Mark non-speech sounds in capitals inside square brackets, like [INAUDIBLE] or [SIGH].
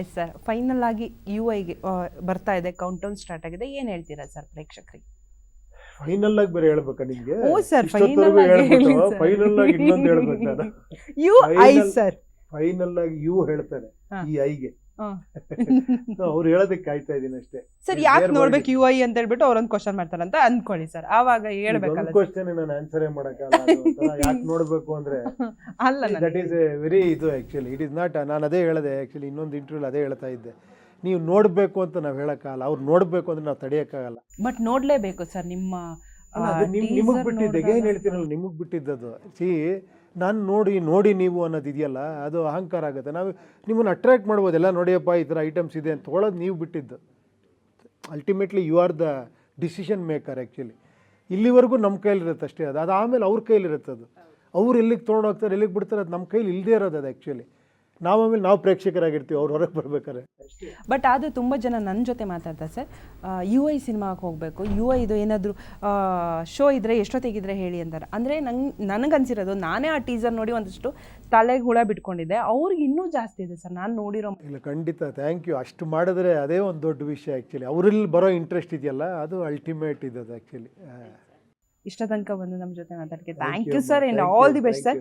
Yes sir. Final ಆಗಿ U ಐಗೆ ಬರ್ತಾ ಇದೆ ಕೌಂಟ್ ಡೌನ್ ಸ್ಟಾರ್ಟ್ ಆಗಿದೆ. ಏನು ಹೇಳ್ತೀರಾ ಸರ್ ಪ್ರೇಕ್ಷಕರಿಗೆ? ಫೈನಲ್ ಆಗಿ ಬೇರೆ ಹೇಳ್ಬೇಕಾ ನಿಮ್ಗೆ? ಓ ಸರ್ ಫೈನಲ್ ಆಗಿ ಫೈನಲ್ ಆಗಿ ಇನ್ನೊಂದು ಹೇಳ್ಬೇಕು ನಾನು. [LAUGHS] You I sir. ಫೈನಲ್ ಆಗಿ ಯು ಹೇಳ್ತಾರೆ ಈ ಐಗೆ. [LAUGHS] ಅವ್ರು ಹೇಳೋದಕ್ಕೆ ಕಾಯ್ತಾ ಇದೀನಿ ಅಷ್ಟೇ. ಸರ್ ಯಾಕೆ ನೋಡ್ಬೇಕು ಯು ಐ ಅಂತ ಹೇಳ್ಬಿಟ್ಟು ಅವ್ರೊಂದು ಕ್ವಶನ್ ಮಾಡ್ತಾರೆ ಅಂತ ಅನ್ಕೊಳ್ಳಿ ಸರ್. ಆವಾಗ ಹೇಳ್ಬೇಕಲ್ಲ ಕ್ವಶನ್ ನಾನು ಆನ್ಸರೇ ಮಾಡಕ್ಕಲ್ಲ ಯಾಕೆ ನೋಡ್ಬೇಕು ಅಂದ್ರೆ [LAUGHS] ಅಲ್ಲ ದಟ್ ಈಸ್ ಎ ವೆರಿ ಇದು ಆಕ್ಚುಲಿ ಇಟ್ ಇಸ್ ನಾಟ್ ನಾನು ಅದೇ ಹೇಳಿದೆ ಆಕ್ಚುಲಿ ಇನ್ನೊಂದು ಇಂಟರ್ವ್ಯೂಲ್ ಅದೇ ಹೇಳ್ತಾ ಇದ್ದೆ. ನೀವು ನೋಡ್ಬೇಕು ಅಂತ ನಾವು ಹೇಳಕ್ಕಾಗಲ್ಲ ಅವ್ರು ನೋಡ್ಬೇಕು ಅಂದ್ರೆ ನಾವು ತಡೆಯೋಕ್ಕಾಗಲ್ಲ ಬಟ್ ನೋಡ್ಲೇಬೇಕು ಸರ್ ನಿಮ್ಮ ನಿಮಗೆ ಬಿಟ್ಟಿದ್ದೆ. ಏನು ಹೇಳ್ತೀರಲ್ಲ ನಿಮಗೆ ಬಿಟ್ಟಿದ್ದದು ಸಿ ನಾನು ನೋಡಿ ನೋಡಿ ನೀವು ಅನ್ನೋದು ಇದೆಯಲ್ಲ, ಅದು ಅಹಂಕಾರ ಆಗುತ್ತೆ. ನಾವು ನಿಮ್ಮನ್ನು ಅಟ್ರಾಕ್ಟ್ ಮಾಡ್ಬೋದಲ್ಲ, ನೋಡಿಯಪ್ಪ, ಈ ಥರ ಐಟಮ್ಸ್ ಇದೆ ಅಂತ ತೊಗೊಳೋದು ನೀವು ಬಿಟ್ಟಿದ್ದು. Ultimately you are the decision maker actually ಇಲ್ಲಿವರೆಗೂ ನಮ್ಮ ಕೈಲಿರುತ್ತೆ ಅಷ್ಟೇ ಅದು. ಅದು ಆಮೇಲೆ ಅವ್ರ ಕೈಲಿರುತ್ತೆ ಅದು. ಅವ್ರು ಎಲ್ಲಿಗೆ ತೊಗೊಂಡು ಹೋಗ್ತಾರೆ, ಎಲ್ಲಿಗೆ ಬಿಡ್ತಾರೆ ಅದು ನಮ್ಮ ಕೈಲಿ ಇಲ್ಲದೇ ಇರೋದು ಅದು ಆ್ಯಕ್ಚುಲಿ ನಾವು ಆಮೇಲೆ ನಾವು ಪ್ರೇಕ್ಷಕರಾಗಿರ್ತೀವಿ ಅವ್ರು ಹೊರಗೆ ಬರ್ಬೇಕಾರೆ ಬಟ್ ಅದು ತುಂಬ ಜನ ನನ್ನ ಜೊತೆ ಮಾತಾಡ್ತಾರೆ ಸರ್. ಯು ಐ ಸಿನಿಮಾಗೆ ಹೋಗಬೇಕು. ಯು ಐದು ಏನಾದರೂ ಶೋ ಇದ್ದರೆ ಎಷ್ಟೊತ್ತಿಗಿದ್ರೆ ಹೇಳಿ ಅಂತಾರೆ. ಅಂದರೆ ನಂಗೆ ನನಗನ್ಸಿರೋದು ನಾನೇ ಆ ಟೀಸರ್ ನೋಡಿ ಒಂದಷ್ಟು ತಲೆಗೆ ಹುಳ ಬಿಟ್ಕೊಂಡಿದ್ದೆ. ಅವ್ರಿಗೆ ಇನ್ನೂ ಜಾಸ್ತಿ ಇದೆ ಸರ್. ನಾನು ನೋಡಿರೋ ಇಲ್ಲ ಖಂಡಿತ. ಥ್ಯಾಂಕ್ ಯು ಅಷ್ಟು ಮಾಡಿದ್ರೆ ಅದೇ ಒಂದು ದೊಡ್ಡ ವಿಷಯ ಆ್ಯಕ್ಚುಲಿ ಅವರಲ್ಲಿ ಬರೋ ಇಂಟ್ರೆಸ್ಟ್ ಇದೆಯಲ್ಲ ಅದು ಅಲ್ಟಿಮೇಟ್ ಇದೆ ಅದು ಆ್ಯಕ್ಚುಲಿ ಇಷ್ಟ ತನಕ ಬಂದು ನಮ್ಮ ಜೊತೆ ಮಾತಾಡಕ್ಕೆ thank you sir and all the best sir